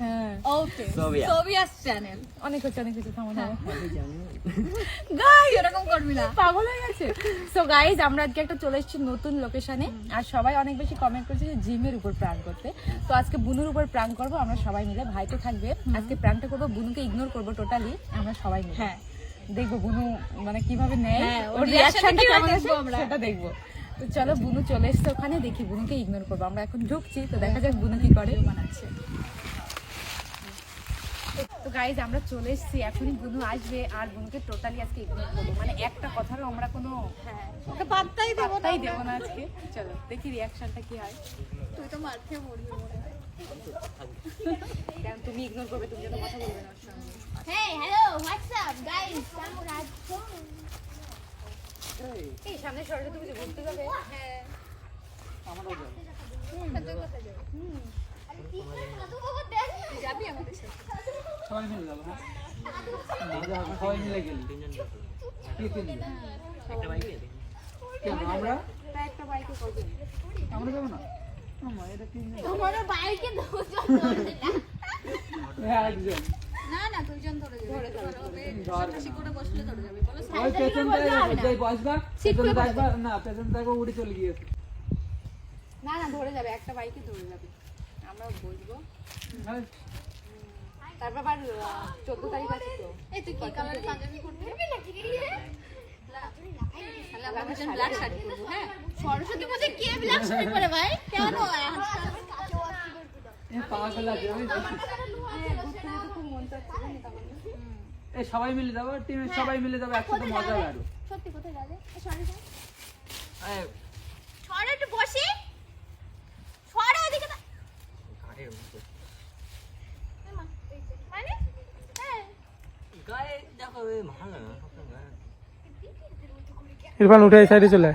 হ্যাঁ। ওকে সোভিয়াস চ্যানেল অনেক হচ্ছে অনেক হচ্ছে থামো থামো। গাই এরকম করবি না। পাগল হয়ে গেছে। সো গাইজ আমরা আজকে একটা চলে এসেছি নতুন লোকেশনে আর সবাই অনেক বেশি কমেন্ট করছে যে জিমের উপর প্রাণ করতে। তো আজকে বুনুর উপর প্রাণ করব আমরা সবাই মিলে। ভাই তো থাকবে আজকে প্রাণটা করব বুনুকে ইগনোর করব টোটালি আমরা সবাই মিলে। হ্যাঁ। দেখব বুনু মানে কীভাবে নেয়। হ্যাঁ, ওর ওর রিয়াকশনটা কেমন দেখব আসবে আমরা। সেটা দেখব। তো চলো বুনু চলে এসছে ওখানে দেখি বুনুকে ইগনোর করব। আমরা এখন ঢুকছি তো দেখা যাক বুনু কি করে। বানাচ্ছে। তো গাইজ আমরা চলে এসেছি। এখনই বুনু আসবে আর বুনুকে টোটালি আজকে ইগনোর করব। মানে একটা কথারও আমরা কোনো ওকে পাত্তাই দেবো না। দেবো না আজকে। চলো দেখি রিয়াকশনটা কি হয়। তুই তো মার খেয়ে মরবি কারণ তুমি ইগনোর করবে তুমি যত কথা বলবে না ওর সঙ্গে। Hey, hello, what's up, কেমন আছো? এই সামনে সরস্বতী পুজো ঘুরতে যাবে। হ্যাঁ। আমারও যাবে। আরে কি করে দাদু বাবা দেখ যাবি আমাদের সাথে? সবাই মিলে যাব, হ্যাঁ? সবাই মিলে গেলে। কি কিনবে? কেন, আমরা? তা একটা বাইকে করবে আমরা যাব না? এটা কিনবে। তোমারও বাইকে না। হ্যাঁ, একজন। না না দুইজন ধরে যাবে ধরে যাবে ধরবে না। করে বসলে ধরে যাবে বলো ওই বসবা, পেছনটায় একবার- না, পেছনটায় একবার উড়ে চলে গিয়েছে। না না ধরে যাবে একটা বাইকে ধরে যাবে আমরা বসবো হ্যাঁ, তারপর আবার চোদ্দ তারিখ আছে তো এই তুই কি কালারের পাঞ্জাবি নাকি হ্যাঁ সরস্বতী পুজো কে ব্ল্যাক শাড়ি পরে ভাই কেন মন সবাই মিলে যাব টিমের সবাই মিলে যাব একসাথে মজা হবে আরও সত্যি কোথায় যাবে সরে একটু বসি সরে ওদিকে না গাড়ির মধ্যে মানে হ্যাঁ গায়ে দেখো এ ভালো লাগে না সবসময় গায়ে ইরফান উঠে এই সাইডে চলে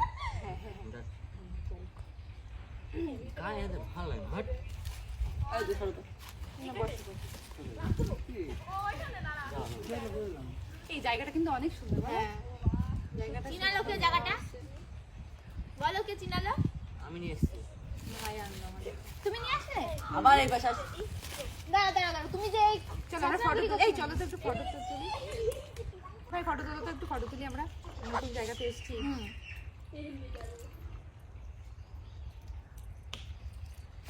এই জায়গাটা কিন্তু অনেক সুন্দর হ্যাঁ জায়গাটা চিনালো কে জায়গাটা? বলো কে চিনালো আমি নিয়ে এসেছি। ভাই আনলো আমাদের। তুমি নিয়ে আসলে? আবার এই পাশে আসি। দাঁড়া দাঁড়া দাঁড়া তুমি যে এই চলো আমরা ফটো এই চলো তো একটু ফটো ফটো তুলো আমরা নতুন জায়গাতে এসেছি।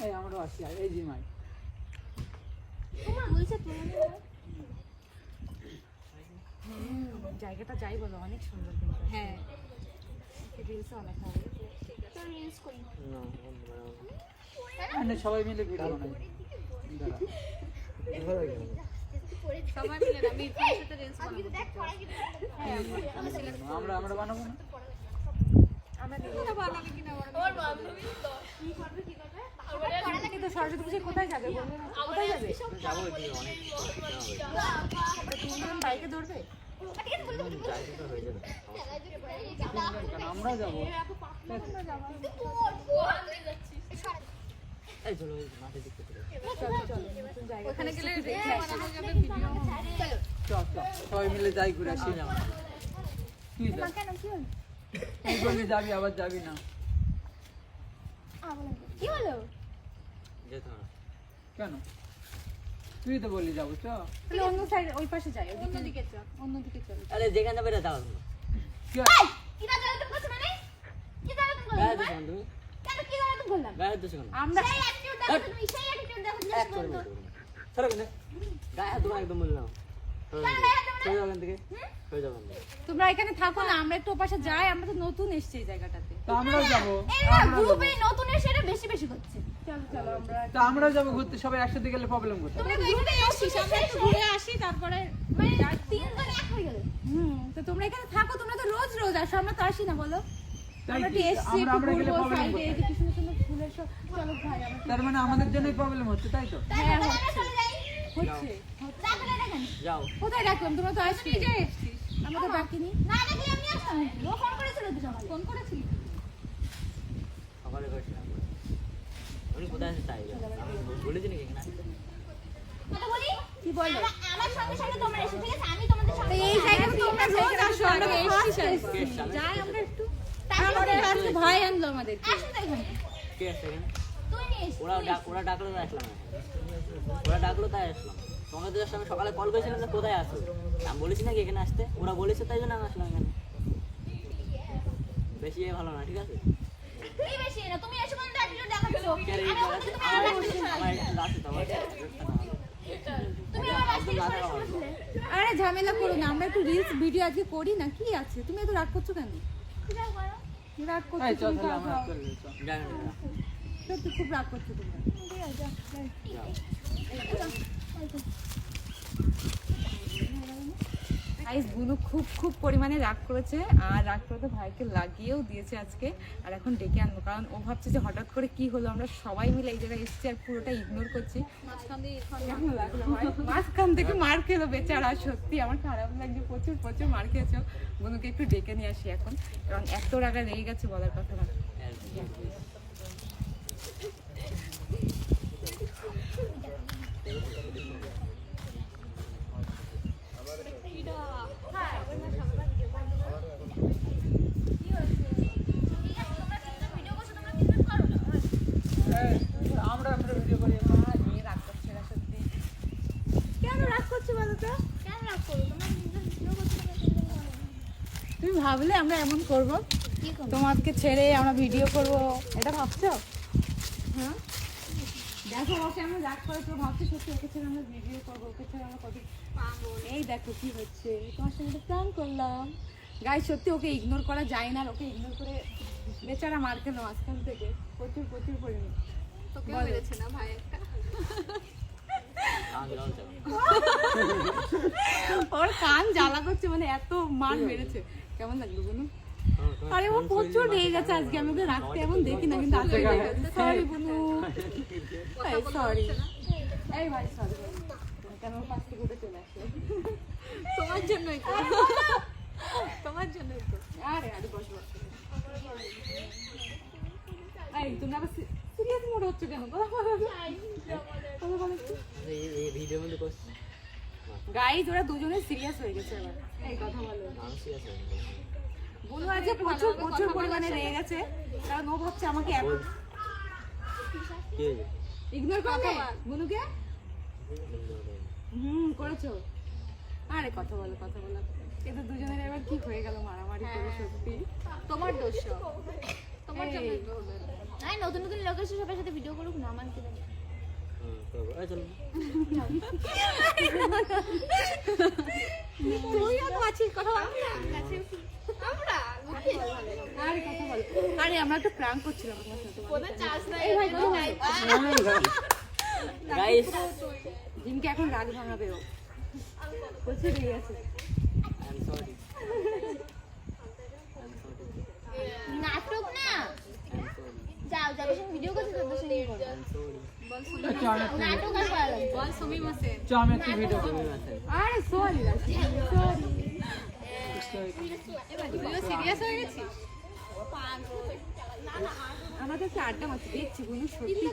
এই আসি আর এই জিমাই তোমার বলছে তুমি জায়গাটা যাই বলো অনেক সুন্দর কিন্তু হ্যাঁ। রিলসে অনেক হবে তো রিলস করি। না বন্ধ করো সবাই মিলে ভিডিও বানাই। সবাই মিলে না সাথে রিলস বানাবো। আমরা আমরা বানাবো না? আমরা না বানাবে কিনা ওর বান্ধবী তো কি করবে কি করবে? কিন্তু সরস্বতী পুজোয় কোথায় যাবে কোথায় যাবে? তিনজন বাইকে ধরবে? হয়ে আমরা যাব। এই চলো ওখানে গেলে চল। চল সবাই মিলে যাই ঘুরে আসি না তুই যা তুই বললি যাবি আবার যাবি না। কি হলো? যেতে না। কেন? তুই তো বললি যাব চ তাহলে অন্য সাইড ওই পাশে যাই অন্যদিকে চল। অন্যদিকে চলো। আরে যেখানে কি হয়? কি মানে? কি করলাম দোষ তুমি কেন কি জ্বালাতন করলাম আমরা করতো তোমার এখান থেকে না আমরা একটু ওপাশে যাই আমরা তো নতুন এসেছি এই জায়গাটাতে। তো আমরাও যাব গ্রুপে নতুন এসে এটা বেশি বেশি চলো চলো আমরা তো আমরাও যাব ঘুরতে সবাই একসাথে গেলে প্রবলেম কোথায় তোমরা তো এখানে এসেছিস আমরা একটু ঘুরে আসি তারপরে মানে তিনজন এক হয়ে গেল। হুম তো তোমরা এখানে থাকো তোমরা তো রোজ রোজ আসো আমরা তো আসি না বলো। আমরা কি? একটু এসছি আমরা একটু গেলে প্রবলেম সাইডে তার মানে আমাদের জন্যই প্রবলেম হচ্ছে তাই তো? হ্যাঁ চলে যাই। হচ্ছে যাও। কোথায় ডাকলাম তোমরা তো আসবে আমরা তো ডাকিনি। না দেখলে আমি আসতাম ও ফোন করেছিল তো সকালে ফোন করেছিলি? সকালে করেছিলাম উনি কোথায় আছে তাই বলেছি নাকি এখানে? আসতে? কথা বলি? কি বলল আমার- আমার সঙ্গে সঙ্গে তোমরা এসে ঠিক আছে? আমি তোমাদের সঙ্গে এই জায়গায় তোমরা রোজ আসো আমরা তো first আসছি। কে এসছে? আমি- যাই আমরা একটু তারপরে আজকে ভাই আনলো আমাদের তুই নিয়ে এসে ওরা ডাক ওরা ডাকলো তাই আসলাম। ওরা ডাকলো তাই আসলাম। তোমাকে তো just আমি সকালে কল করেছিলাম যে কোথায় আসো আমি বলেছি নাকি এখানে আসতে? ওরা বলেছে তাই জন্য আমি আসলাম এখানে। বেশি এ ভালো না ঠিক আছে? তুমি এসে কোন দেখাচ্ছো আমি তুমি আমার কাছে আরে ঝামেলা করো না আমরা একটু রিলস ভিডিও আজকে করি না কি আছে? তুমি এত রাগ করছ কেন? রাগ করছ তুমি। সত্যি খুব রাগ করছ তোমরা গাইস বুনু খুব খুব পরিমাণে রাগ করেছে আর রাগ করে তো ভাইকে লাগিয়েও দিয়েছে আজকে। আর এখন ডেকে আনব কারণ ও ভাবছে যে হঠাৎ করে কি হলো আমরা সবাই মিলে এই জায়গায় এসেছি আর পুরোটা ইগনোর করছি। মাঝখান থেকে মার খেলো বেচারা সত্যি আমার খারাপ লাগছে প্রচুর প্রচুর মার খেয়েছো। বুনুকে একটু ডেকে নিয়ে আসি এখন কারণ এত রাগা লেগে গেছে বলার কথা না এই, আমরা আমরা ভিডিও করি আর মেয়ে রাগ করছে না সত্যি কেন রাগ করছ বলো তো কেন রাগ করো তোমরা দুজন ভিডিও করছ তোমরা তিনজন ভালো। তুমি ভাবলে আমরা এমন করব তোমাকে ছেড়ে আমরা ভিডিও করব। এটা ভাবছ? হ্যাঁ। দেখো ওকে আমরা রাগ করে তো ভাবছি সত্যি ওকে ছেড়ে আমরা ভিডিও করব ওকে ছেড়ে আমরা কত এই দেখো কি হচ্ছে। তোমার সঙ্গে প্ল্যান করলাম। গাই সত্যি ওকে ইগনোর করা যায় না আর ওকে ইগনোর করে বেচারা মার খেলো মাঝখান থেকে। প্রচুর প্রচুর পরিমাণে। বলো। মেরেছে না ভাই একটা? আমি ওর কান জ্বালা করছে মানে এত মার মেরেছে। কেমন লাগল বলুন? আরে ও প্রচুর রেগে গেছে আজকে আমি ওকে রাখতে এমন দেখি না কিন্তু আজকে সরি বুনু সরি এই ভাই সরি কেন ওর পাশ থেকে উঠে চলে আসে তোমার জন্যই তো। তোমার জন্যই তো। আরে আরে বস বস। এই তুমি আবার সিরিয়াস মোড হচ্ছে কেন? বলো। বলো। গাইজ ওরা দুজনে সিরিয়াস হয়ে গেছে এবার। বলো। আজকে প্রচুর প্রচুর পরিমাণে রেগে গেছে। কারণ ও ভাবছে আমাকে ইগনোর করবে বুনুকে হুম করেছ। আরে কথা বলো কথা বলো। কিন্তু দুজনের এবার কি হয়ে গেল মারামারি করে সত্যি। তোমার দোষ তোমার। আরে নতুন নতুন লোক এসে সবার সাথে ভিডিও করুক না আমার আরে কথা বলো। আরে আমরা একটা প্র্যাঙ্ক করছিলাম জিমকে এখন রাগ ভাঙাবে ও। প্রচুর রেগে আছে। আই এম সরি নাটক না? যাও যাও সঙ্গে ভিডিও করতে তোদের সঙ্গে বল দেখছি সত্যি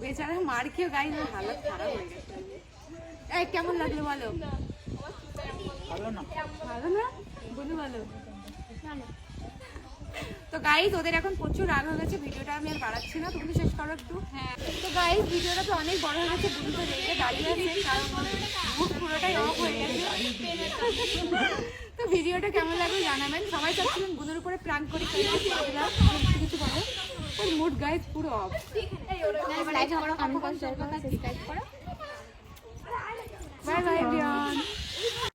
বেচারা মার খেয়ে গাই না হালত খারাপ হয়ে গেছে এই কেমন লাগল বলো ভালো না ভালো না বলু তো গাইজ ওদের এখন প্রচুর রাগ হয়ে গেছে ভিডিওটা আমি আর বাড়াচ্ছি না তুমি শেষ করো একটু। হ্যাঁ। তো গাইজ ভিডিওটা তো অনেক বড় হয়ে গেছে বুনু তো রেগে দাঁড়িয়ে আছে কারণ মুখ পুরোটাই অফ হয়ে গেছে। তো ভিডিওটা কেমন লাগল জানাবেন। সবাই চাচ্ছিলেন বুনুর উপরে প্রাণ করি কিছু বলো। ওর মুড গাইজ পুরো অফ বাই বাই